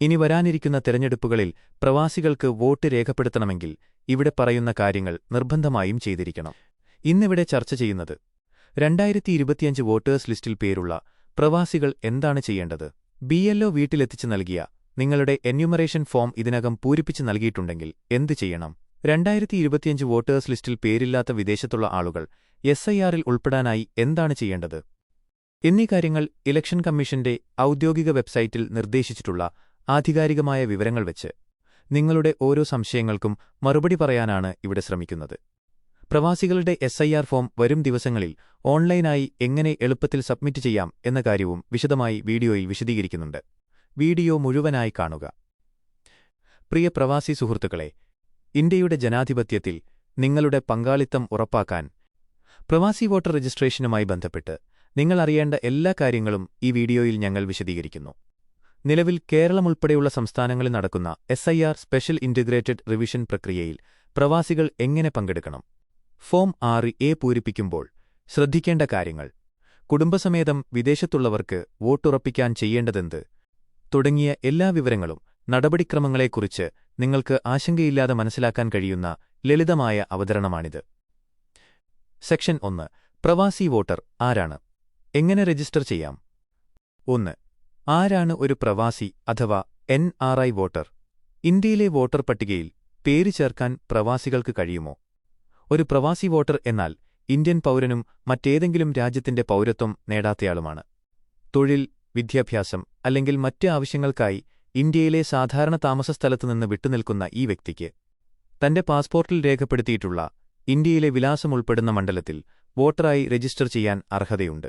ഇനി വരാനിരിക്കുന്ന തെരഞ്ഞെടുപ്പുകളിൽ പ്രവാസികൾക്ക് വോട്ട് രേഖപ്പെടുത്തണമെങ്കിൽ ഇവിടെ പറയുന്ന കാര്യങ്ങൾ നിർബന്ധമായും ചെയ്തിരിക്കണം. ഇന്നിവിടെ ചർച്ച ചെയ്യുന്നത് രണ്ടായിരത്തി ഇരുപത്തിയഞ്ച് വോട്ടേഴ്സ് ലിസ്റ്റിൽ പേരുള്ള പ്രവാസികൾ എന്താണ് ചെയ്യേണ്ടത്? ബി വീട്ടിലെത്തിച്ചു നൽകിയ നിങ്ങളുടെ എന്യൂമറേഷൻ ഫോം ഇതിനകം പൂരിപ്പിച്ച് നൽകിയിട്ടുണ്ടെങ്കിൽ എന്തു ചെയ്യണം? രണ്ടായിരത്തി ഇരുപത്തിയഞ്ച് വോട്ടേഴ്സ് ലിസ്റ്റിൽ പേരില്ലാത്ത വിദേശത്തുള്ള ആളുകൾ എസ് ഐ ആറിൽ ഉൾപ്പെടാനായി എന്താണ് ചെയ്യേണ്ടത്? എന്നീ കാര്യങ്ങൾ ഇലക്ഷൻ കമ്മീഷന്റെ ഔദ്യോഗിക വെബ്സൈറ്റിൽ നിർദ്ദേശിച്ചിട്ടുള്ള ആധികാരികമായ വിവരങ്ങൾ വെച്ച് നിങ്ങളുടെ ഓരോ സംശയങ്ങൾക്കും മറുപടി പറയാനാണ് ഇവിടെ ശ്രമിക്കുന്നത്. പ്രവാസികളുടെ എസ് ഐ ആർ ഫോം വരും ദിവസങ്ങളിൽ ഓൺലൈനായി എങ്ങനെ എളുപ്പത്തിൽ സബ്മിറ്റ് ചെയ്യാം എന്ന കാര്യവും വിശദമായി വീഡിയോയിൽ വിശദീകരിക്കുന്നുണ്ട്. വീഡിയോ മുഴുവനായി കാണുക. പ്രിയ പ്രവാസി സുഹൃത്തുക്കളെ ഇന്ത്യയുടെ ജനാധിപത്യത്തിൽ നിങ്ങളുടെ പങ്കാളിത്തം ഉറപ്പാക്കാൻ പ്രവാസി വോട്ടർ രജിസ്ട്രേഷനുമായി ബന്ധപ്പെട്ട് നിങ്ങൾ അറിയേണ്ട എല്ലാ കാര്യങ്ങളും ഈ വീഡിയോയിൽ ഞങ്ങൾ വിശദീകരിക്കുന്നു. നിലവിൽ കേരളമുൾപ്പെടെയുള്ള സംസ്ഥാനങ്ങളിൽ നടക്കുന്ന എസ് സ്പെഷ്യൽ ഇന്റഗ്രേറ്റഡ് റിവിഷൻ പ്രക്രിയയിൽ പ്രവാസികൾ എങ്ങനെ പങ്കെടുക്കണം? ഫോം ആറ് എ പൂരിപ്പിക്കുമ്പോൾ ശ്രദ്ധിക്കേണ്ട കാര്യങ്ങൾ. കുടുംബസമേതം വിദേശത്തുള്ളവർക്ക് വോട്ടുറപ്പിക്കാൻ ചെയ്യേണ്ടതെന്ത്? തുടങ്ങിയ എല്ലാ വിവരങ്ങളും നടപടിക്രമങ്ങളെക്കുറിച്ച് നിങ്ങൾക്ക് ആശങ്കയില്ലാതെ മനസ്സിലാക്കാൻ കഴിയുന്ന ലളിതമായ അവതരണമാണിത്. സെക്ഷൻ ഒന്ന് പ്രവാസി വോട്ടർ ആരാണ്? എങ്ങനെ രജിസ്റ്റർ ചെയ്യാം? ഒന്ന് ആരാണ് ഒരു പ്രവാസി അഥവാ എൻ ആർ ഐ വോട്ടർ? ഇന്ത്യയിലെ വോട്ടർ പട്ടികയിൽ പേര് ചേർക്കാൻ പ്രവാസികൾക്ക് കഴിയുമോ? ഒരു പ്രവാസി വോട്ടർ എന്നാൽ ഇന്ത്യൻ പൗരനും മറ്റേതെങ്കിലും രാജ്യത്തിന്റെ പൗരത്വം നേടാത്തയാളുമാണ്. തൊഴിൽ വിദ്യാഭ്യാസം അല്ലെങ്കിൽ മറ്റ് ആവശ്യങ്ങൾക്കായി ഇന്ത്യയിലെ സാധാരണ താമസസ്ഥലത്തുനിന്ന് വിട്ടുനിൽക്കുന്ന ഈ വ്യക്തിക്ക് തന്റെ പാസ്പോർട്ടിൽ രേഖപ്പെടുത്തിയിട്ടുള്ള ഇന്ത്യയിലെ വിലാസമുൾപ്പെടുന്ന മണ്ഡലത്തിൽ വോട്ടറായി രജിസ്റ്റർ ചെയ്യാൻ അർഹതയുണ്ട്.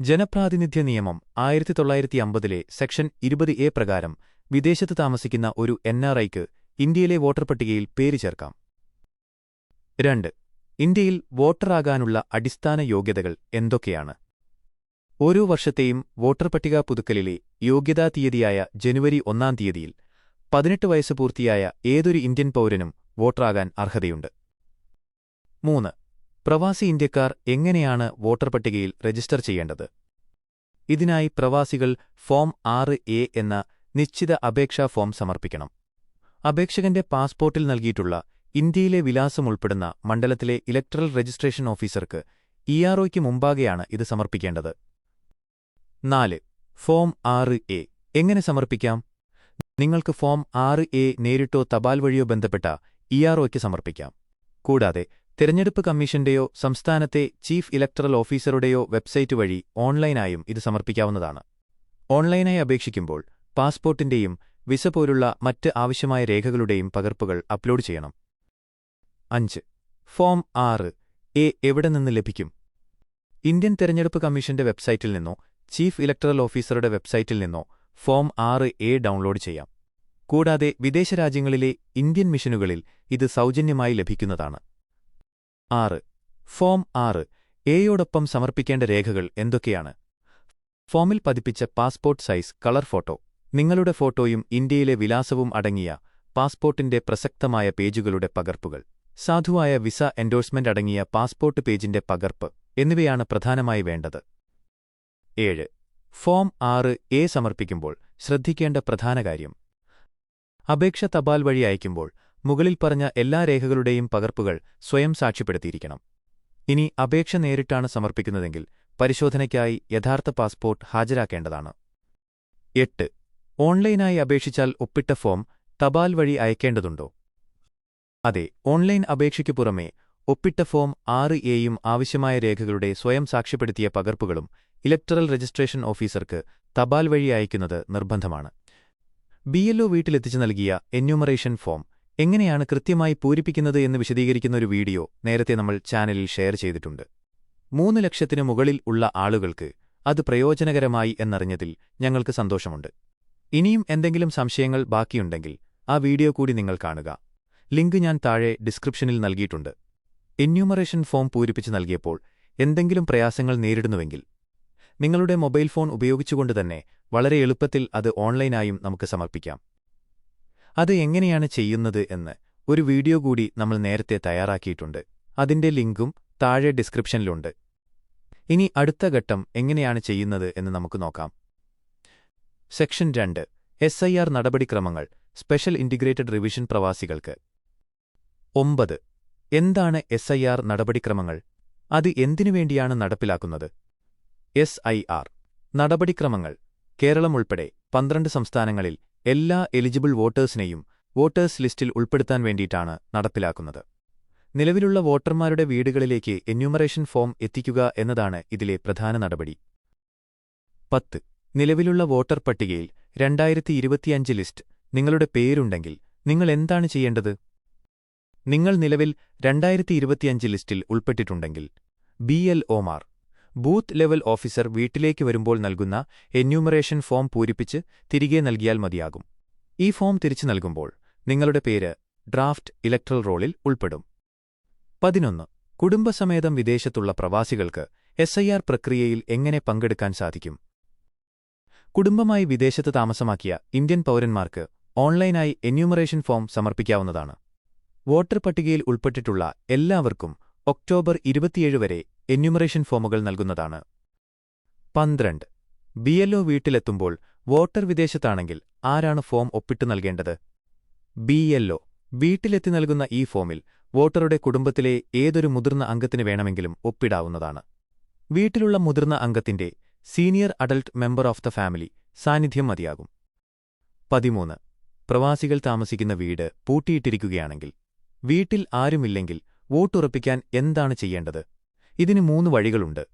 ജനപ്രാതിനിധ്യ നിയമം ആയിരത്തി തൊള്ളായിരത്തി അമ്പതിലെ സെക്ഷൻ ഇരുപത് എ പ്രകാരം വിദേശത്ത് താമസിക്കുന്ന ഒരു എൻആർഐക്ക് ഇന്ത്യയിലെ വോട്ടർ പട്ടികയിൽ പേര് ചേർക്കാം. രണ്ട്. ഇന്ത്യയിൽ വോട്ടറാകാനുള്ള അടിസ്ഥാന യോഗ്യതകൾ എന്തൊക്കെയാണ്? ഓരോ വർഷത്തെയും വോട്ടർ പട്ടിക പുതുക്കലിലെ യോഗ്യതാ തീയതിയായ ജനുവരി ഒന്നാം തീയതിയിൽ പതിനെട്ട് വയസ്സ് പൂർത്തിയായ ഏതൊരു ഇന്ത്യൻ പൗരനും വോട്ടറാകാൻ അർഹതയുണ്ട്. മൂന്ന്. പ്രവാസി ഇന്ത്യക്കാർ എങ്ങനെയാണ് വോട്ടർ പട്ടികയിൽ രജിസ്റ്റർ ചെയ്യേണ്ടത്? ഇതിനായി പ്രവാസികൾ ഫോം ആറ് എ എന്ന നിശ്ചിത അപേക്ഷാ ഫോം സമർപ്പിക്കണം. അപേക്ഷകന്റെ പാസ്പോർട്ടിൽ നൽകിയിട്ടുള്ള ഇന്ത്യയിലെ വിലാസം ഉൾപ്പെടുന്ന മണ്ഡലത്തിലെ ഇലക്ട്രൽ രജിസ്ട്രേഷൻ ഓഫീസർക്ക് ഇആർഒയ്ക്ക് മുമ്പാകെയാണ് ഇത് സമർപ്പിക്കേണ്ടത്. നാല് ഫോം ആറ് എ എങ്ങനെ സമർപ്പിക്കാം? നിങ്ങൾക്ക് ഫോം ആറ് എ നേരിട്ടോ തപാൽ വഴിയോ ബന്ധപ്പെട്ട ഇആർഒയ്ക്ക് സമർപ്പിക്കാം. കൂടാതെ തിരഞ്ഞെടുപ്പ് കമ്മീഷന്റെയോ സംസ്ഥാനത്തെ ചീഫ് ഇലക്ടറൽ ഓഫീസറുടെയോ വെബ്സൈറ്റ് വഴി ഓൺലൈനായും ഇത് സമർപ്പിക്കാവുന്നതാണ്. ഓൺലൈനായി അപേക്ഷിക്കുമ്പോൾ പാസ്പോർട്ടിന്റെയും വിസ പോലുള്ള മറ്റ് ആവശ്യമായ രേഖകളുടെയും പകർപ്പുകൾ അപ്ലോഡ് ചെയ്യണം. അഞ്ച്. ഫോം ആറ്. എ എവിടെ നിന്ന് ലഭിക്കും? ഇന്ത്യൻ തെരഞ്ഞെടുപ്പ് കമ്മീഷന്റെ വെബ്സൈറ്റിൽ നിന്നോ ചീഫ് ഇലക്ടറൽ ഓഫീസറുടെ വെബ്സൈറ്റിൽ നിന്നോ ഫോം ആറ് എ ഡൗൺലോഡ് ചെയ്യാം. കൂടാതെ വിദേശ രാജ്യങ്ങളിലെ ഇന്ത്യൻ മിഷനുകളിൽ ഇത് സൗജന്യമായി ലഭിക്കുന്നതാണ്. ആറ്. ഫോം ആറ്. എയോടൊപ്പം സമർപ്പിക്കേണ്ട രേഖകൾ എന്തൊക്കെയാണ്? ഫോമിൽ പതിപ്പിച്ച പാസ്പോർട്ട് സൈസ് കളർ ഫോട്ടോ. നിങ്ങളുടെ ഫോട്ടോയും ഇന്ത്യയിലെ വിലാസവും അടങ്ങിയ പാസ്പോർട്ടിന്റെ പ്രസക്തമായ പേജുകളുടെ പകർപ്പുകൾ. സാധുവായ വിസ എൻഡോഴ്സ്മെന്റ് അടങ്ങിയ പാസ്പോർട്ട് പേജിന്റെ പകർപ്പ് എന്നിവയാണ് പ്രധാനമായി വേണ്ടത്. ഏഴ്. ഫോം ആറ് എ സമർപ്പിക്കുമ്പോൾ ശ്രദ്ധിക്കേണ്ട പ്രധാന കാര്യം. അപേക്ഷ തപാൽ വഴി അയക്കുമ്പോൾ മുകളിൽ പറഞ്ഞ എല്ലാ രേഖകളുടെയും പകർപ്പുകൾ സ്വയം സാക്ഷ്യപ്പെടുത്തിയിരിക്കണം. ഇനി അപേക്ഷ നേരിട്ടാണ് സമർപ്പിക്കുന്നതെങ്കിൽ പരിശോധനയ്ക്കായി യഥാർത്ഥ പാസ്പോർട്ട് ഹാജരാക്കേണ്ടതാണ്. എട്ട്. ഓൺലൈനായി അപേക്ഷിച്ചാൽ ഒപ്പിട്ട ഫോം തപാൽ വഴി അയക്കേണ്ടതുണ്ടോ? അതെ ഓൺലൈൻ അപേക്ഷയ്ക്കു പുറമേ ഒപ്പിട്ട ഫോം ആറ് എയും ആവശ്യമായ രേഖകളുടെ സ്വയം സാക്ഷ്യപ്പെടുത്തിയ പകർപ്പുകളും ഇലക്ട്രൽ രജിസ്ട്രേഷൻ ഓഫീസർക്ക് തപാൽ വഴി അയക്കുന്നത് നിർബന്ധമാണ്. ബിഎൽഒ വീട്ടിലെത്തിച്ചു നൽകിയ എന്യൂമറേഷൻ ഫോം എങ്ങനെയാണ് കൃത്യമായി പൂരിപ്പിക്കുന്നത് എന്ന് വിശദീകരിക്കുന്ന ഒരു വീഡിയോ നേരത്തെ നമ്മൾ ചാനലിൽ ഷെയർ ചെയ്തിട്ടുണ്ട്. മൂന്ന് ലക്ഷത്തിനു മുകളിൽ ഉള്ള ആളുകൾക്ക് അത് പ്രയോജനകരമായി എന്നറിഞ്ഞതിൽ ഞങ്ങൾക്ക് സന്തോഷമുണ്ട്. ഇനിയും എന്തെങ്കിലും സംശയങ്ങൾ ബാക്കിയുണ്ടെങ്കിൽ ആ വീഡിയോ കൂടി നിങ്ങൾ കാണുക. ലിങ്ക് ഞാൻ താഴെ ഡിസ്ക്രിപ്ഷനിൽ നൽകിയിട്ടുണ്ട്. എന്യൂമറേഷൻ ഫോം പൂരിപ്പിച്ച് നൽകിയപ്പോൾ എന്തെങ്കിലും പ്രയാസങ്ങൾ നേരിടുന്നുവെങ്കിൽ നിങ്ങളുടെ മൊബൈൽ ഫോൺ ഉപയോഗിച്ചുകൊണ്ട് തന്നെ വളരെ എളുപ്പത്തിൽ അത് ഓൺലൈനായും നമുക്ക് സമർപ്പിക്കാം. അത് എങ്ങനെയാണ് ചെയ്യുന്നത് എന്ന് ഒരു വീഡിയോ കൂടി നമ്മൾ നേരത്തെ തയ്യാറാക്കിയിട്ടുണ്ട്. അതിന്റെ ലിങ്കും താഴെ ഡിസ്ക്രിപ്ഷനിലുണ്ട്. ഇനി അടുത്ത ഘട്ടം എങ്ങനെയാണ് ചെയ്യുന്നത് എന്ന് നമുക്ക് നോക്കാം. സെക്ഷൻ രണ്ട് എസ് ഐ ആർ നടപടിക്രമങ്ങൾ സ്പെഷ്യൽ ഇന്റിഗ്രേറ്റഡ് റിവിഷൻ പ്രവാസികൾക്ക്. ഒമ്പത് എന്താണ് എസ് ഐ ആർ നടപടിക്രമങ്ങൾ? അത് എന്തിനുവേണ്ടിയാണ് നടപ്പിലാക്കുന്നത്? എസ് ഐ ആർ നടപടിക്രമങ്ങൾ കേരളം ഉൾപ്പെടെ പന്ത്രണ്ട് സംസ്ഥാനങ്ങളിൽ എല്ലാ എലിജിബിൾ വോട്ടേഴ്സിനെയും വോട്ടേഴ്സ് ലിസ്റ്റിൽ ഉൾപ്പെടുത്താൻ വേണ്ടിയിട്ടാണ് നടപ്പിലാക്കുന്നത്. നിലവിലുള്ള വോട്ടർമാരുടെ വീടുകളിലേക്ക് എന്യൂമറേഷൻ ഫോം എത്തിക്കുക എന്നതാണ് ഇതിലെ പ്രധാന നടപടി. പത്ത്. നിലവിലുള്ള വോട്ടർ പട്ടികയിൽ രണ്ടായിരത്തി ഇരുപത്തിയഞ്ച് ലിസ്റ്റ് നിങ്ങളുടെ പേരുണ്ടെങ്കിൽ നിങ്ങൾ എന്താണ് ചെയ്യേണ്ടത്? നിങ്ങൾ നിലവിൽ രണ്ടായിരത്തി ഇരുപത്തിയഞ്ച് ലിസ്റ്റിൽ ഉൾപ്പെട്ടിട്ടുണ്ടെങ്കിൽ ബി എൽ ഒമാർ ബൂത്ത് ലെവൽ ഓഫീസർ വീട്ടിലേക്ക് വരുമ്പോൾ നൽകുന്ന എന്യൂമറേഷൻ ഫോം പൂരിപ്പിച്ച് തിരികെ നൽകിയാൽ മതിയാകും. ഈ ഫോം തിരിച്ചു നൽകുമ്പോൾ നിങ്ങളുടെ പേര് ഡ്രാഫ്റ്റ് ഇലക്ട്രൽ റോളിൽ ഉൾപ്പെടും. പതിനൊന്ന്. കുടുംബസമേതം വിദേശത്തുള്ള പ്രവാസികൾക്ക് എസ് ഐ ആർ പ്രക്രിയയിൽ എങ്ങനെ പങ്കെടുക്കാൻ സാധിക്കും? കുടുംബമായി വിദേശത്ത് താമസമാക്കിയ ഇന്ത്യൻ പൗരന്മാർക്ക് ഓൺലൈനായി എന്യൂമറേഷൻ ഫോം സമർപ്പിക്കാവുന്നതാണ്. വോട്ടർ പട്ടികയിൽ ഉൾപ്പെട്ടിട്ടുള്ള എല്ലാവർക്കും ഒക്ടോബർ ഇരുപത്തിയേഴ് വരെ എന്യൂമറേഷൻ ഫോമുകൾ നൽകുന്നതാണ്. പന്ത്രണ്ട്. ബി എൽഒ വീട്ടിലെത്തുമ്പോൾ വോട്ടർ വിദേശത്താണെങ്കിൽ ആരാണ് ഫോം ഒപ്പിട്ട് നൽകേണ്ടത്? ബി എൽഒ വീട്ടിലെത്തി നൽകുന്ന ഈ ഫോമിൽ വോട്ടറുടെ കുടുംബത്തിലെ ഏതൊരു മുതിർന്ന അംഗത്തിന് വേണമെങ്കിലും ഒപ്പിടാവുന്നതാണ്. വീട്ടിലുള്ള മുതിർന്ന അംഗത്തിന്റെ senior adult member of the family സാന്നിധ്യം മതിയാകും. പതിമൂന്ന്. പ്രവാസികൾ താമസിക്കുന്ന വീട് പൂട്ടിയിട്ടിരിക്കുകയാണെങ്കിൽ വീട്ടിൽ ആരുമില്ലെങ്കിൽ വോട്ടുറപ്പിക്കാൻ എന്താണ് ചെയ്യേണ്ടത്? ഇതിന് മൂന്ന് വഴികളുണ്ട്.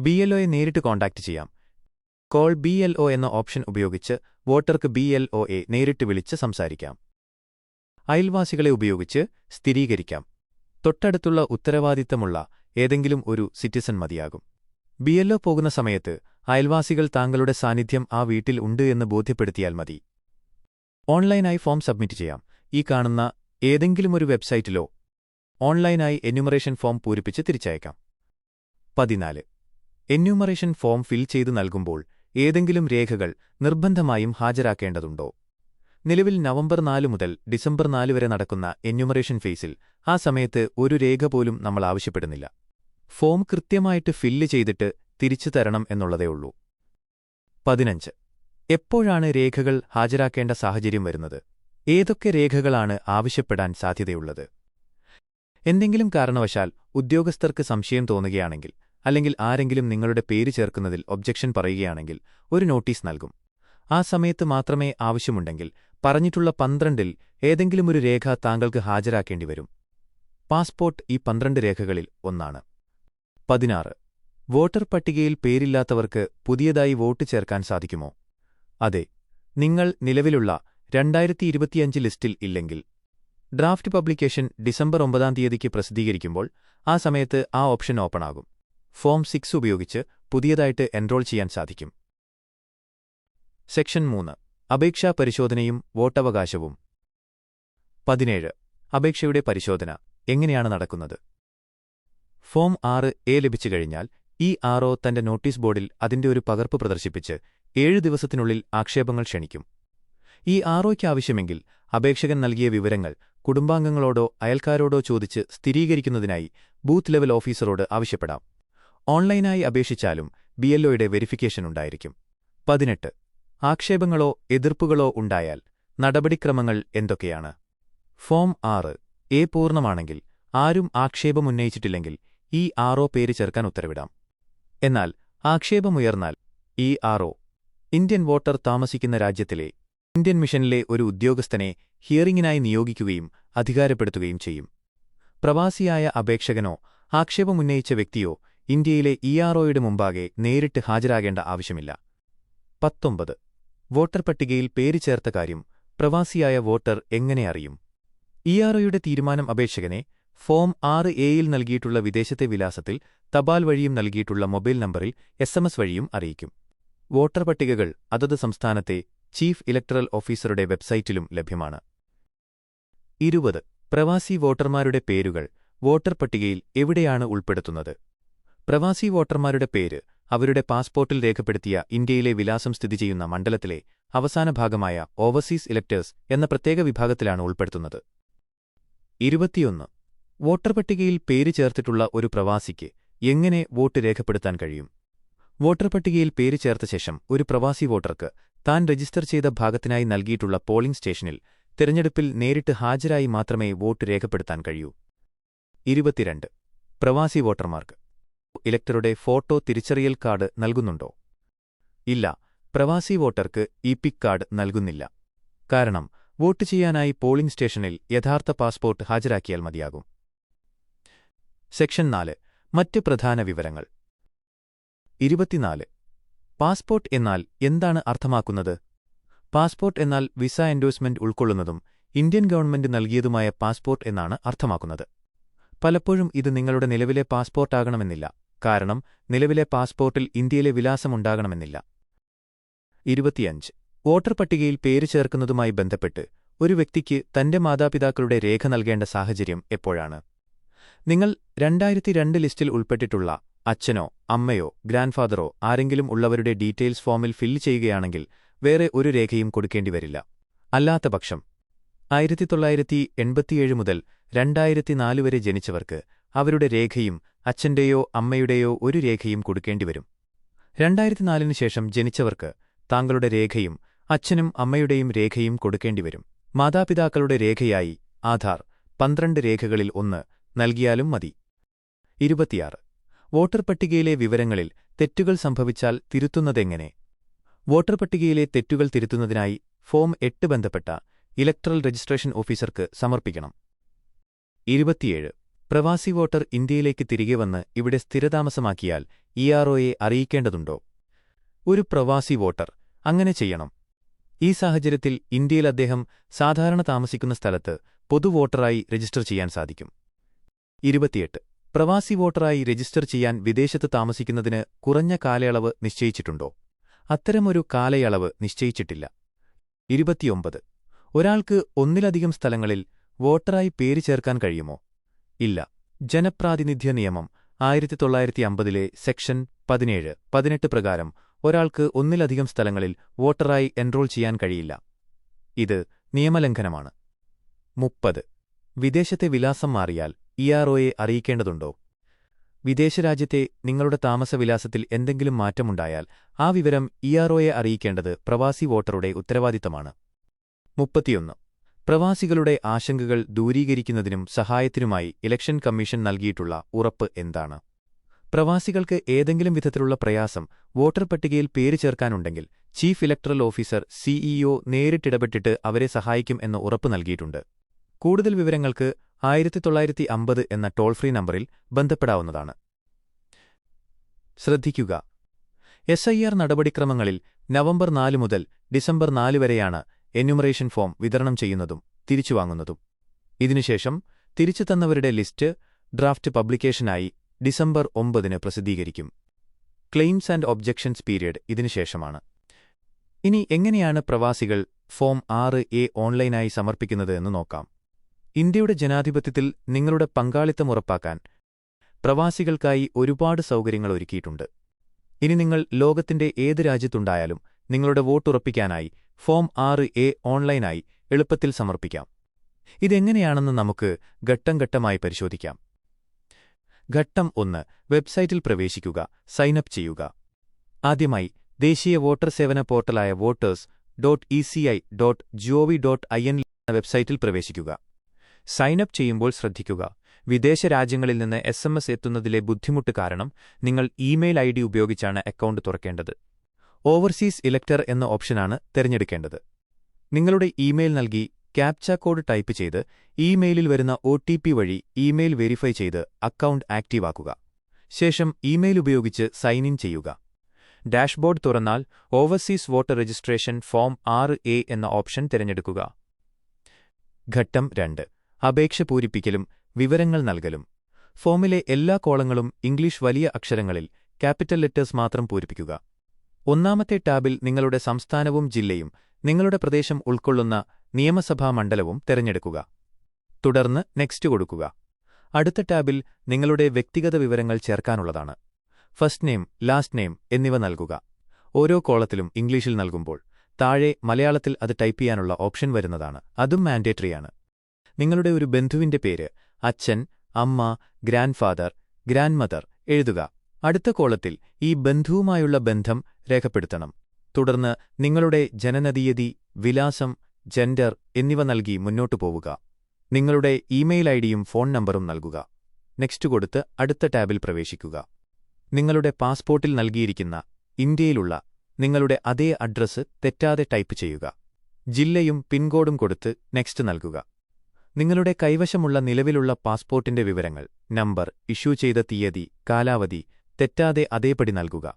ബി എൽ ഒയെ നേരിട്ട് കോൺടാക്ട് ചെയ്യാം. കോൾ ബി എൽ ഒ എന്ന ഓപ്ഷൻ ഉപയോഗിച്ച് വോട്ടർക്ക് ബി എൽ ഒ എ നേരിട്ട് വിളിച്ച് സംസാരിക്കാം. അയൽവാസികളെ ഉപയോഗിച്ച് സ്ഥിരീകരിക്കാം. തൊട്ടടുത്തുള്ള ഉത്തരവാദിത്തമുള്ള ഏതെങ്കിലും ഒരു സിറ്റിസൺ മതിയാകും. ബി എൽ ഒ പോകുന്ന സമയത്ത് അയൽവാസികൾ താങ്കളുടെ സാന്നിധ്യം ആ വീട്ടിൽ ഉണ്ട് എന്ന് ബോധ്യപ്പെടുത്തിയാൽ മതി. ഓൺലൈനായി ഫോം സബ്മിറ്റ് ചെയ്യാം. ഈ കാണുന്ന ഏതെങ്കിലുമൊരു വെബ്സൈറ്റിലോ ഓൺലൈനായി എന്യൂമറേഷൻ ഫോം പൂരിപ്പിച്ച് തിരിച്ചയക്കാം. പതിനാല്. എന്യൂമറേഷൻ ഫോം ഫിൽ ചെയ്തു നൽകുമ്പോൾ ഏതെങ്കിലും രേഖകൾ നിർബന്ധമായും ഹാജരാക്കേണ്ടതുണ്ടോ? നിലവിൽ നവംബർ നാല് മുതൽ ഡിസംബർ നാല് വരെ നടക്കുന്ന എന്യൂമറേഷൻ ഫേസിൽ ആ സമയത്ത് ഒരു രേഖ പോലും നമ്മൾ ആവശ്യപ്പെടുന്നില്ല. ഫോം കൃത്യമായിട്ട് ഫില്ല് ചെയ്തിട്ട് തിരിച്ചു തരണം എന്നുള്ളതേ ഉള്ളൂ. പതിനഞ്ച്. എപ്പോഴാണ് രേഖകൾ ഹാജരാക്കേണ്ട സാഹചര്യം വരുന്നത്? ഏതൊക്കെ രേഖകളാണ് ആവശ്യപ്പെടാൻ സാധ്യതയുള്ളത്? എന്തെങ്കിലും കാരണവശാൽ ഉദ്യോഗസ്ഥർക്ക് സംശയം തോന്നുകയാണെങ്കിൽ അല്ലെങ്കിൽ ആരെങ്കിലും നിങ്ങളുടെ പേര് ചേർക്കുന്നതിൽ ഒബ്ജക്ഷൻ പറയുകയാണെങ്കിൽ ഒരു നോട്ടീസ് നൽകും. ആ സമയത്ത് മാത്രമേ ആവശ്യമുണ്ടെങ്കിൽ പറഞ്ഞിട്ടുള്ള പന്ത്രണ്ടിൽ ഏതെങ്കിലുമൊരു രേഖ താങ്കൾക്ക് ഹാജരാക്കേണ്ടി വരും. പാസ്പോർട്ട് ഈ പന്ത്രണ്ട് രേഖകളിൽ ഒന്നാണ്. പതിനാറ്. വോട്ടർ പട്ടികയിൽ പേരില്ലാത്തവർക്ക് പുതിയതായി വോട്ട് ചേർക്കാൻ സാധിക്കുമോ? അതെ. നിങ്ങൾ നിലവിലുള്ള രണ്ടായിരത്തി ഇരുപത്തിയഞ്ച് ലിസ്റ്റിൽ ഇല്ലെങ്കിൽ. ഡ്രാഫ്റ്റ് പബ്ലിക്കേഷൻ ഡിസംബർ ഒമ്പതാം തീയതിക്ക് പ്രസിദ്ധീകരിക്കുമ്പോൾ ആ സമയത്ത് ആ ഓപ്ഷൻ ഓപ്പണാകും ഫോം സിക്സ് ഉപയോഗിച്ച് പുതിയതായിട്ട് എൻറോൾ ചെയ്യാൻ സാധിക്കും. സെക്ഷൻ മൂന്ന്. അപേക്ഷാ പരിശോധനയും വോട്ടവകാശവും. പതിനേഴ്. അപേക്ഷയുടെ പരിശോധന. എങ്ങനെയാണ് നടക്കുന്നത്? ഫോം ആറ് എ ലഭിച്ചു കഴിഞ്ഞാൽ ഈ ആർഒ തന്റെ നോട്ടീസ് ബോർഡിൽ അതിന്റെ ഒരു പകർപ്പ് പ്രദർശിപ്പിച്ച് ഏഴു ദിവസത്തിനുള്ളിൽ ആക്ഷേപങ്ങൾ ക്ഷണിക്കും. ഈ ആർഒയ്ക്ക് ആവശ്യമെങ്കിൽ അപേക്ഷകൻ നൽകിയ വിവരങ്ങൾ കുടുംബാംഗങ്ങളോടോ അയൽക്കാരോടോ ചോദിച്ച് സ്ഥിരീകരിക്കുന്നതിനായി ബൂത്ത് ലെവൽ ഓഫീസറോട് ആവശ്യപ്പെടാം. ഓൺലൈനായി അപേക്ഷിച്ചാലും ബി എൽഒയുടെ വെരിഫിക്കേഷൻ ഉണ്ടായിരിക്കും. പതിനെട്ട്. ആക്ഷേപങ്ങളോ എതിർപ്പുകളോ ഉണ്ടായാൽ നടപടിക്രമങ്ങൾ എന്തൊക്കെയാണ്? ഫോം ആറ്. എ പൂർണമാണെങ്കിൽ ആരും ആക്ഷേപമുന്നയിച്ചിട്ടില്ലെങ്കിൽ ഈ ആറോ പേര് ചേർക്കാൻ ഉത്തരവിടാം. എന്നാൽ ആക്ഷേപമുയർന്നാൽ ഈ ആറോ ഇന്ത്യൻ വോട്ടർ താമസിക്കുന്ന രാജ്യത്തിലെ ഇന്ത്യൻ മിഷനിലെ ഒരു ഉദ്യോഗസ്ഥനെ ഹിയറിംഗിനായി നിയോഗിക്കുകയും അധികാരപ്പെടുത്തുകയും ചെയ്യും. പ്രവാസിയായ അപേക്ഷകനോ ആക്ഷേപമുന്നയിച്ച വ്യക്തിയോ ഇന്ത്യയിലെ ഇആർഒയുടെ മുമ്പാകെ നേരിട്ട് ഹാജരാകേണ്ട ആവശ്യമില്ല. പത്തൊമ്പത്. വോട്ടർ പട്ടികയിൽ പേര് ചേർത്ത കാര്യം പ്രവാസിയായ വോട്ടർ എങ്ങനെ അറിയും? ഇആർഒയുടെ തീരുമാനം അപേക്ഷകനെ ഫോം ആറ് എയിൽ നൽകിയിട്ടുള്ള വിദേശത്തെ വിലാസത്തിൽ തപാൽ വഴിയും നൽകിയിട്ടുള്ള മൊബൈൽ നമ്പറിൽ എസ് വഴിയും അറിയിക്കും. വോട്ടർ പട്ടികകൾ അതത് സംസ്ഥാനത്തെ ചീഫ് ഇലക്ടറൽ ഓഫീസറുടെ വെബ്സൈറ്റിലും ലഭ്യമാണ്. ഇരുപത്. പ്രവാസി വോട്ടർമാരുടെ പേരുകൾ വോട്ടർ പട്ടികയിൽ എവിടെയാണ് ഉൾപ്പെടുത്തുന്നത്? പ്രവാസി വോട്ടർമാരുടെ പേര് അവരുടെ പാസ്പോർട്ടിൽ രേഖപ്പെടുത്തിയ ഇന്ത്യയിലെ വിലാസം സ്ഥിതി ചെയ്യുന്ന മണ്ഡലത്തിലെ അവസാന ഭാഗമായ ഓവർസീസ് ഇലക്ടേഴ്സ് എന്ന പ്രത്യേക വിഭാഗത്തിലാണ് ഉൾപ്പെടുത്തുന്നത്. ഇരുപത്തിയൊന്ന്. വോട്ടർ പട്ടികയിൽ പേര് ചേർത്തിട്ടുള്ള ഒരു പ്രവാസിക്ക് എങ്ങനെ വോട്ട് രേഖപ്പെടുത്താൻ കഴിയും? വോട്ടർ പട്ടികയിൽ പേര് ചേർത്ത ശേഷം ഒരു പ്രവാസി വോട്ടർക്ക് താൻ രജിസ്റ്റർ ചെയ്ത ഭാഗത്തിനായി നൽകിയിട്ടുള്ള പോളിംഗ് സ്റ്റേഷനിൽ തിരഞ്ഞെടുപ്പിൽ നേരിട്ട് ഹാജരായി മാത്രമേ വോട്ട് രേഖപ്പെടുത്താൻ കഴിയൂ. ഇരുപത്തിരണ്ട്. പ്രവാസി വോട്ടർമാർക്ക് ഇലക്ടറുടെ ഫോട്ടോ തിരിച്ചറിയൽ കാർഡ് നൽകുന്നുണ്ടോ? ഇല്ല പ്രവാസി വോട്ടർക്ക് ഇ പിക് കാർഡ് നൽകുന്നില്ല. കാരണം വോട്ട് ചെയ്യാനായി പോളിംഗ് സ്റ്റേഷനിൽ യഥാർത്ഥ പാസ്പോർട്ട് ഹാജരാക്കിയാൽ മതിയാകും. സെക്ഷൻ നാല് മറ്റ് പ്രധാന വിവരങ്ങൾ. ഇരുപത്തിനാല് പാസ്പോർട്ട് എന്നാൽ എന്താണ് അർത്ഥമാക്കുന്നത്? പാസ്പോർട്ട് എന്നാൽ വിസ എൻഡോഴ്സ്മെന്റ് ഉൾക്കൊള്ളുന്നതും ഇന്ത്യൻ ഗവൺമെന്റ് നൽകിയതുമായ പാസ്പോർട്ട് എന്നാണ് അർത്ഥമാക്കുന്നത്. പലപ്പോഴും ഇത് നിങ്ങളുടെ നിലവിലെ പാസ്പോർട്ടാകണമെന്നില്ല. കാരണം നിലവിലെ പാസ്പോർട്ടിൽ ഇന്ത്യയിലെ വിലാസമുണ്ടാകണമെന്നില്ല. ഇരുപത്തിയഞ്ച്. വോട്ടർ പട്ടികയിൽ പേര് ചേർക്കുന്നതുമായി ബന്ധപ്പെട്ട് ഒരു വ്യക്തിക്ക് തന്റെ മാതാപിതാക്കളുടെ രേഖ നൽകേണ്ട സാഹചര്യം എപ്പോഴാണ്? നിങ്ങൾ രണ്ടായിരത്തി രണ്ട് ലിസ്റ്റിൽ ഉൾപ്പെട്ടിട്ടുള്ള അച്ഛനോ അമ്മയോ ഗ്രാൻഡ്ഫാദറോ ആരെങ്കിലും ഉള്ളവരുടെ ഡീറ്റെയിൽസ് ഫോമിൽ ഫില്ല് ചെയ്യുകയാണെങ്കിൽ വേറെ ഒരു രേഖയും കൊടുക്കേണ്ടി വരില്ല. അല്ലാത്ത പക്ഷം ആയിരത്തി തൊള്ളായിരത്തി എൺപത്തിയേഴ് മുതൽ രണ്ടായിരത്തിനാല് വരെ ജനിച്ചവർക്ക് അവരുടെ രേഖയും അച്ഛന്റെയോ അമ്മയുടെയോ ഒരു രേഖയും കൊടുക്കേണ്ടിവരും. രണ്ടായിരത്തിനാലിന് ശേഷം ജനിച്ചവർക്ക് താങ്കളുടെ രേഖയും അച്ഛനും അമ്മയുടെയും രേഖയും കൊടുക്കേണ്ടിവരും. മാതാപിതാക്കളുടെ രേഖയായി ആധാർ പന്ത്രണ്ട് രേഖകളിൽ ഒന്ന് നൽകിയാലും മതി. ഇരുപത്തിയാറ്. വോട്ടർ പട്ടികയിലെ വിവരങ്ങളിൽ തെറ്റുകൾ സംഭവിച്ചാൽ തിരുത്തുന്നതെങ്ങനെ? വോട്ടർ പട്ടികയിലെ തെറ്റുകൾ തിരുത്തുന്നതിനായി ഫോം എട്ട് ബന്ധപ്പെട്ട ഇലക്ട്രൽ രജിസ്ട്രേഷൻ ഓഫീസർക്ക് സമർപ്പിക്കണം. ഇരുപത്തിയേഴ്. പ്രവാസി വോട്ടർ ഇന്ത്യയിലേക്ക് തിരികെ വന്ന് ഇവിടെ സ്ഥിരതാമസമാക്കിയാൽ ഇആർഒയെ അറിയിക്കേണ്ടതുണ്ടോ? ഒരു പ്രവാസി വോട്ടർ അങ്ങനെ ചെയ്യണം. ഈ സാഹചര്യത്തിൽ ഇന്ത്യയിൽ അദ്ദേഹം സാധാരണ താമസിക്കുന്ന സ്ഥലത്ത് പൊതുവോട്ടറായി രജിസ്റ്റർ ചെയ്യാൻ സാധിക്കും. ഇരുപത്തിയെട്ട്. പ്രവാസി വോട്ടറായി രജിസ്റ്റർ ചെയ്യാൻ വിദേശത്ത് താമസിക്കുന്നതിന് കുറഞ്ഞ കാലയളവ് നിശ്ചയിച്ചിട്ടുണ്ടോ? അത്തരമൊരു കാലയളവ് നിശ്ചയിച്ചിട്ടില്ല. ഇരുപത്തിയൊമ്പത്. ഒരാൾക്ക് ഒന്നിലധികം സ്ഥലങ്ങളിൽ വോട്ടറായി പേര് ചേർക്കാൻ കഴിയുമോ? ഇല്ല. ജനപ്രാതിനിധ്യ നിയമം ആയിരത്തി തൊള്ളായിരത്തി അമ്പതിലെ സെക്ഷൻ പതിനേഴ് പതിനെട്ട് പ്രകാരം ഒരാൾക്ക് ഒന്നിലധികം സ്ഥലങ്ങളിൽ വോട്ടറായി എൻറോൾ ചെയ്യാൻ കഴിയില്ല. ഇത് നിയമലംഘനമാണ്. മുപ്പത്. വിദേശത്തെ വിലാസം മാറിയാൽ ഇആർഒയെ അറിയിക്കേണ്ടതുണ്ടോ? വിദേശരാജ്യത്തെ നിങ്ങളുടെ താമസവിലാസത്തിൽ എന്തെങ്കിലും മാറ്റമുണ്ടായാൽ ആ വിവരം ഇആർഒയെ അറിയിക്കേണ്ടത് പ്രവാസി വോട്ടറുടെ ഉത്തരവാദിത്തമാണ്. മുപ്പത്തിയൊന്ന്. പ്രവാസികളുടെ ആശങ്കകൾ ദൂരീകരിക്കുന്നതിനും സഹായത്തിനുമായി ഇലക്ഷൻ കമ്മീഷൻ നൽകിയിട്ടുള്ള ഉറപ്പ് എന്താണ്? പ്രവാസികൾക്ക് ഏതെങ്കിലും വിധത്തിലുള്ള പ്രയാസം വോട്ടർ പട്ടികയിൽ പേര് ചേർക്കാനുണ്ടെങ്കിൽ ചീഫ് ഇലക്ടറൽ ഓഫീസർ സിഇഒ നേരിട്ടിടപെട്ടിട്ട് അവരെ സഹായിക്കും എന്ന് ഉറപ്പ് നൽകിയിട്ടുണ്ട്. കൂടുതൽ വിവരങ്ങൾക്ക് ആയിരത്തി തൊള്ളായിരത്തി അമ്പത് എന്ന ടോൾ ഫ്രീ നമ്പറിൽ ബന്ധപ്പെടാവുന്നതാണ്. ശ്രദ്ധിക്കുക. എസ് ഐ ആർ നടപടിക്രമങ്ങളിൽ നവംബർ നാല് മുതൽ ഡിസംബർ നാല് വരെയാണ് എന്യൂമറേഷൻ ഫോം വിതരണം ചെയ്യുന്നതും തിരിച്ചുവാങ്ങുന്നതും ഇതിനുശേഷം തിരിച്ചു തന്നവരുടെ ലിസ്റ്റ് ഡ്രാഫ്റ്റ് പബ്ലിക്കേഷനായി ഡിസംബർ ഒമ്പതിന് പ്രസിദ്ധീകരിക്കും. ക്ലെയിംസ് ആൻഡ് ഒബ്ജക്ഷൻസ് പീരിയഡ് ഇതിനുശേഷമാണ്. ഇനി എങ്ങനെയാണ് പ്രവാസികൾ ഫോം ആറ് എ ഓൺലൈനായി സമർപ്പിക്കുന്നത് എന്ന് നോക്കാം. ഇന്ത്യയുടെ ജനാധിപത്യത്തിൽ നിങ്ങളുടെ പങ്കാളിത്തം ഉറപ്പാക്കാൻ പ്രവാസികൾക്കായി ഒരുപാട് സൗകര്യങ്ങൾ ഒരുക്കിയിട്ടുണ്ട്. ഇനി നിങ്ങൾ ലോകത്തിന്റെ ഏത് രാജ്യത്തുണ്ടായാലും നിങ്ങളുടെ വോട്ടുറപ്പിക്കാനായി ഫോം ആറ് എ ഓൺലൈനായി എളുപ്പത്തിൽ സമർപ്പിക്കാം. ഇതെങ്ങനെയാണെന്ന് നമുക്ക് ഘട്ടം ഘട്ടമായി പരിശോധിക്കാം. ഘട്ടം ഒന്ന് വെബ്സൈറ്റിൽ പ്രവേശിക്കുക സൈനപ്പ് ചെയ്യുക. ആദ്യമായി ദേശീയ വോട്ടർ സേവന പോർട്ടലായ voters dot E C I dot gov dot I N എന്ന വെബ്സൈറ്റിൽ പ്രവേശിക്കുക. സൈനപ്പ് ചെയ്യുമ്പോൾ ശ്രദ്ധിക്കുക വിദേശ രാജ്യങ്ങളിൽ നിന്ന് എസ് എത്തുന്നതിലെ ബുദ്ധിമുട്ട് കാരണം നിങ്ങൾ ഇമെയിൽ ഐ ഉപയോഗിച്ചാണ് അക്കൗണ്ട് തുറക്കേണ്ടത്. ഓവർസീസ് ഇലക്ടർ എന്ന ഓപ്ഷനാണ് തിരഞ്ഞെടുക്കേണ്ടത്. നിങ്ങളുടെ ഇമെയിൽ നൽകി ക്യാപ്ച കോഡ് ടൈപ്പ് ചെയ്ത് ഇമെയിലിൽ വരുന്ന ഒ വഴി ഇമെയിൽ വെരിഫൈ ചെയ്ത് അക്കൗണ്ട് ആക്റ്റീവാക്കുക. ശേഷം ഇമെയിൽ ഉപയോഗിച്ച് സൈൻ ഇൻ ചെയ്യുക. ഡാഷ്ബോർഡ് തുറന്നാൽ ഓവർസീസ് വോട്ടർ രജിസ്ട്രേഷൻ ഫോം ആറ് എ എന്ന ഓപ്ഷൻ തിരഞ്ഞെടുക്കുക. ഘട്ടം രണ്ട്. അപേക്ഷ പൂരിപ്പിക്കലും വിവരങ്ങൾ നൽകലും. ഫോമിലെ എല്ലാ കോളങ്ങളും ഇംഗ്ലീഷ് വലിയ അക്ഷരങ്ങളിൽ ക്യാപിറ്റൽ ലെറ്റേഴ്സ് മാത്രം പൂരിപ്പിക്കുക. ഒന്നാമത്തെ ടാബിൽ നിങ്ങളുടെ സംസ്ഥാനവും ജില്ലയും നിങ്ങളുടെ പ്രദേശം ഉൾക്കൊള്ളുന്ന നിയമസഭാ മണ്ഡലവും തിരഞ്ഞെടുക്കുക. തുടർന്ന് നെക്സ്റ്റ് കൊടുക്കുക. അടുത്ത ടാബിൽ നിങ്ങളുടെ വ്യക്തിഗത വിവരങ്ങൾ ചേർക്കാനുള്ളതാണ്. ഫസ്റ്റ് നെയിം ലാസ്റ്റ് നെയിം എന്നിവ നൽകുക. ഓരോ കോളത്തിലും ഇംഗ്ലീഷിൽ നൽകുമ്പോൾ താഴെ മലയാളത്തിൽ അത് ടൈപ്പ് ചെയ്യാനുള്ള ഓപ്ഷൻ വരുന്നതാണ്. അതും മാൻഡേറ്ററിയാണ് നിങ്ങളുടെ ഒരു ബന്ധുവിന്റെ പേര് അച്ഛൻ അമ്മ ഗ്രാൻഡ്ഫാദർ ഗ്രാൻഡ്മദർ എഴുതുക. അടുത്ത കോളത്തിൽ ഈ ബന്ധുവുമായുള്ള ബന്ധം രേഖപ്പെടുത്തണം. തുടർന്ന് നിങ്ങളുടെ ജനനതീയതി വിലാസം ജെൻഡർ എന്നിവ നൽകി മുന്നോട്ടു പോവുക. നിങ്ങളുടെ ഇമെയിൽ ഐഡിയും ഫോൺ നമ്പറും നൽകുക. നെക്സ്റ്റ് കൊടുത്ത് അടുത്ത ടാബിൽ പ്രവേശിക്കുക. നിങ്ങളുടെ പാസ്പോർട്ടിൽ നൽകിയിരിക്കുന്ന ഇന്ത്യയിലുള്ള നിങ്ങളുടെ അതേ അഡ്രസ്സ് തെറ്റാതെ ടൈപ്പ് ചെയ്യുക. ജില്ലയും പിൻകോഡും കൊടുത്ത് നെക്സ്റ്റ് നൽകുക. നിങ്ങളുടെ കൈവശമുള്ള നിലവിലുള്ള പാസ്പോർട്ടിന്റെ വിവരങ്ങൾ നമ്പർ ഇഷ്യൂ ചെയ്ത തീയതി കാലാവധി തെറ്റാതെ അതേപടി നൽകുക.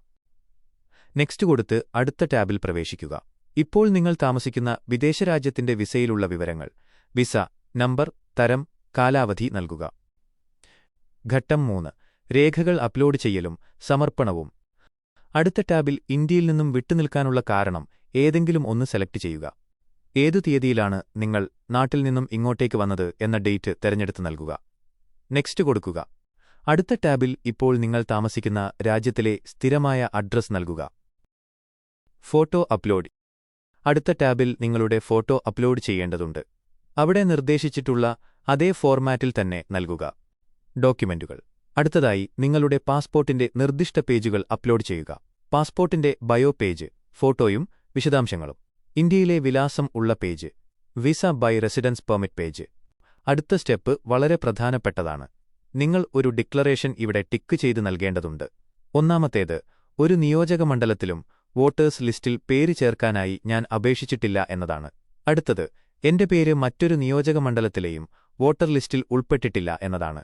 നെക്സ്റ്റ് കൊടുത്ത് അടുത്ത ടാബിൽ പ്രവേശിക്കുക. ഇപ്പോൾ നിങ്ങൾ താമസിക്കുന്ന വിദേശരാജ്യത്തിന്റെ വിസയിലുള്ള വിവരങ്ങൾ. വിസ നമ്പർ തരം കാലാവധി നൽകുക. ഘട്ടം മൂന്ന്. രേഖകൾ അപ്ലോഡ് ചെയ്യലും സമർപ്പണവും. അടുത്ത ടാബിൽ ഇന്ത്യയിൽ നിന്നും വിട്ടുനിൽക്കാനുള്ള കാരണം ഏതെങ്കിലും ഒന്ന് സെലക്ട് ചെയ്യുക. ഏതു തീയതിയിലാണ് നിങ്ങൾ നാട്ടിൽ നിന്നും ഇങ്ങോട്ടേക്ക് വന്നത് എന്ന ഡേറ്റ് തെരഞ്ഞെടുത്ത് നൽകുക. നെക്സ്റ്റ് കൊടുക്കുക. അടുത്ത ടാബിൽ ഇപ്പോൾ നിങ്ങൾ താമസിക്കുന്ന രാജ്യത്തിലെ സ്ഥിരമായ അഡ്രസ് നൽകുക. Photo upload. അടുത്ത ടാബിൽ നിങ്ങളുടെ ഫോട്ടോ അപ്ലോഡ് ചെയ്യേണ്ടതുണ്ട്. അവിടെ നിർദ്ദേശിച്ചിട്ടുള്ള അതേ ഫോർമാറ്റിൽ തന്നെ നൽകുക. ഡോക്യുമെന്റുകൾ. അടുത്തതായി നിങ്ങളുടെ പാസ്പോർട്ടിന്റെ നിർദ്ദിഷ്ട പേജുകൾ അപ്ലോഡ് ചെയ്യുക. പാസ്പോർട്ടിന്റെ ബയോ പേജ് ഫോട്ടോയും വിശദാംശങ്ങളും. ഇന്ത്യയിലെ വിലാസം ഉള്ള page visa by residence permit page. അടുത്ത സ്റ്റെപ്പ് വളരെ പ്രധാനപ്പെട്ടതാണ്. നിങ്ങൾ ഒരു ഡിക്ലറേഷൻ ഇവിടെ ടിക്ക് ചെയ്ത് നൽകേണ്ടതുണ്ട്. ഒന്നാമത്തേത് ഒരു നിയോജക മണ്ഡലത്തിലും വോട്ടേഴ്സ് ലിസ്റ്റിൽ പേര് ചേർക്കാനായി ഞാൻ അപേക്ഷിച്ചിട്ടില്ല എന്നതാണ്. അടുത്തത് എന്റെ പേര് മറ്റൊരു നിയോജക മണ്ഡലത്തിലെയും വോട്ടർ ലിസ്റ്റിൽ ഉൾപ്പെട്ടിട്ടില്ല എന്നതാണ്.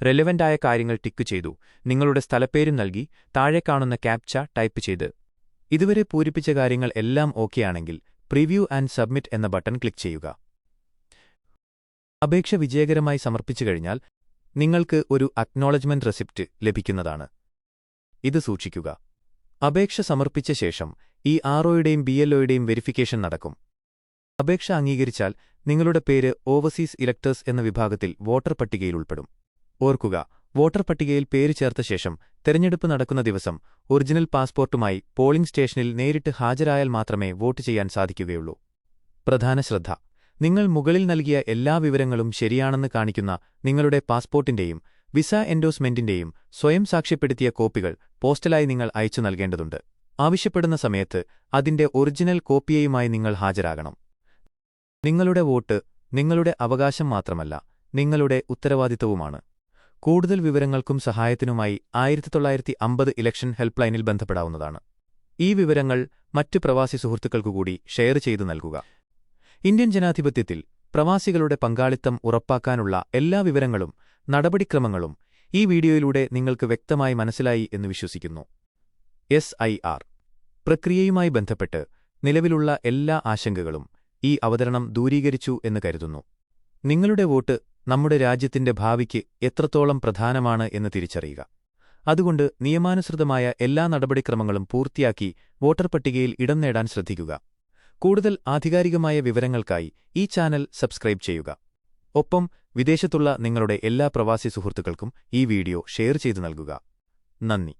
റെലവന്റായ കാര്യങ്ങൾ ടിക്ക് ചെയ്തു നിങ്ങളുടെ സ്ഥലപ്പേരും നൽകി താഴെ കാണുന്ന ക്യാപ്ച ടൈപ്പ് ചെയ്ത്. ഇതുവരെ പൂരിപ്പിച്ച കാര്യങ്ങൾ എല്ലാം ഓക്കെയാണെങ്കിൽ പ്രിവ്യൂ ആൻഡ് സബ്മിറ്റ് എന്ന ബട്ടൺ ക്ലിക്ക് ചെയ്യുക. അപേക്ഷ വിജയകരമായി സമർപ്പിച്ചു കഴിഞ്ഞാൽ നിങ്ങൾക്ക് ഒരു അക്നോളജ്മെന്റ് റെസിപ്റ്റ് ലഭിക്കുന്നതാണ്. ഇത് സൂക്ഷിക്കുക. അപേക്ഷ സമർപ്പിച്ച ശേഷം ഈ ആർഒയുടെയും ബി എൽഒയുടെയും വെരിഫിക്കേഷൻ നടക്കും. അപേക്ഷ അംഗീകരിച്ചാൽ നിങ്ങളുടെ പേര് ഓവർസീസ് ഇലക്ടേഴ്സ് എന്ന വിഭാഗത്തിൽ വോട്ടർ പട്ടികയിൽ ഉൾപ്പെടും. ഓർക്കുക വോട്ടർ പട്ടികയിൽ പേര് ചേർത്ത ശേഷം തെരഞ്ഞെടുപ്പ് നടക്കുന്ന ദിവസം ഒറിജിനൽ പാസ്പോർട്ടുമായി പോളിംഗ് സ്റ്റേഷനിൽ നേരിട്ട് ഹാജരായാൽ മാത്രമേ വോട്ട് ചെയ്യാൻ സാധിക്കുകയുള്ളൂ. പ്രധാന ശ്രദ്ധ. നിങ്ങൾ മുകളിൽ നൽകിയ എല്ലാ വിവരങ്ങളും ശരിയാണെന്ന് കാണിക്കുന്ന നിങ്ങളുടെ പാസ്പോർട്ടിന്റെയും വിസ എൻഡോസ്മെന്റിന്റെയും സ്വയം സാക്ഷ്യപ്പെടുത്തിയ കോപ്പികൾ പോസ്റ്റലായി നിങ്ങൾ അയച്ചു നൽകേണ്ടതുണ്ട്. ആവശ്യപ്പെടുന്ന സമയത്ത് അതിന്റെ ഒറിജിനൽ കോപ്പിയയുമായി നിങ്ങൾ ഹാജരാകണം. നിങ്ങളുടെ വോട്ട് നിങ്ങളുടെ അവകാശം മാത്രമല്ല നിങ്ങളുടെ ഉത്തരവാദിത്തവുമാണ് കൂടുതൽ വിവരങ്ങൾക്കും സഹായത്തിനുമായി ആയിരത്തി തൊള്ളായിരത്തി അമ്പത് ഇലക്ഷൻ ഹെൽപ്പ് ലൈനിൽ ബന്ധപ്പെടാവുന്നതാണ്. ഈ വിവരങ്ങൾ മറ്റു പ്രവാസി സുഹൃത്തുക്കൾക്കുകൂടി ഷെയർ ചെയ്തു നൽകുക. ഇന്ത്യൻ ജനാധിപത്യത്തിൽ പ്രവാസികളുടെ പങ്കാളിത്തം ഉറപ്പാക്കാനുള്ള എല്ലാ വിവരങ്ങളും നടപടിക്രമങ്ങളും ഈ വീഡിയോയിലൂടെ നിങ്ങൾക്ക് വ്യക്തമായി മനസ്സിലായി എന്ന് വിശ്വസിക്കുന്നു. എസ് ഐ ആർ പ്രക്രിയയുമായി ബന്ധപ്പെട്ട് നിലവിലുള്ള എല്ലാ ആശങ്കകളും ഈ അവതരണം ദൂരീകരിച്ചു എന്ന് കരുതുന്നു. നിങ്ങളുടെ വോട്ട് നമ്മുടെ രാജ്യത്തിന്റെ ഭാവിക്ക് എത്രത്തോളം പ്രധാനമാണ് എന്ന് തിരിച്ചറിയുക. അതുകൊണ്ട് നിയമാനുസൃതമായ എല്ലാ നടപടിക്രമങ്ങളും പൂർത്തിയാക്കി വോട്ടർ പട്ടികയിൽ ഇടം നേടാൻ ശ്രദ്ധിക്കുക. കൂടുതൽ ആധികാരികമായ വിവരങ്ങൾക്കായി ഈ ചാനൽ സബ്സ്ക്രൈബ് ചെയ്യുക. ഒപ്പം വിദേശത്തുള്ള നിങ്ങളുടെ എല്ലാ പ്രവാസി സുഹൃത്തുക്കൾക്കും ഈ വീഡിയോ ഷെയർ ചെയ്തു നൽകുക. നന്ദി.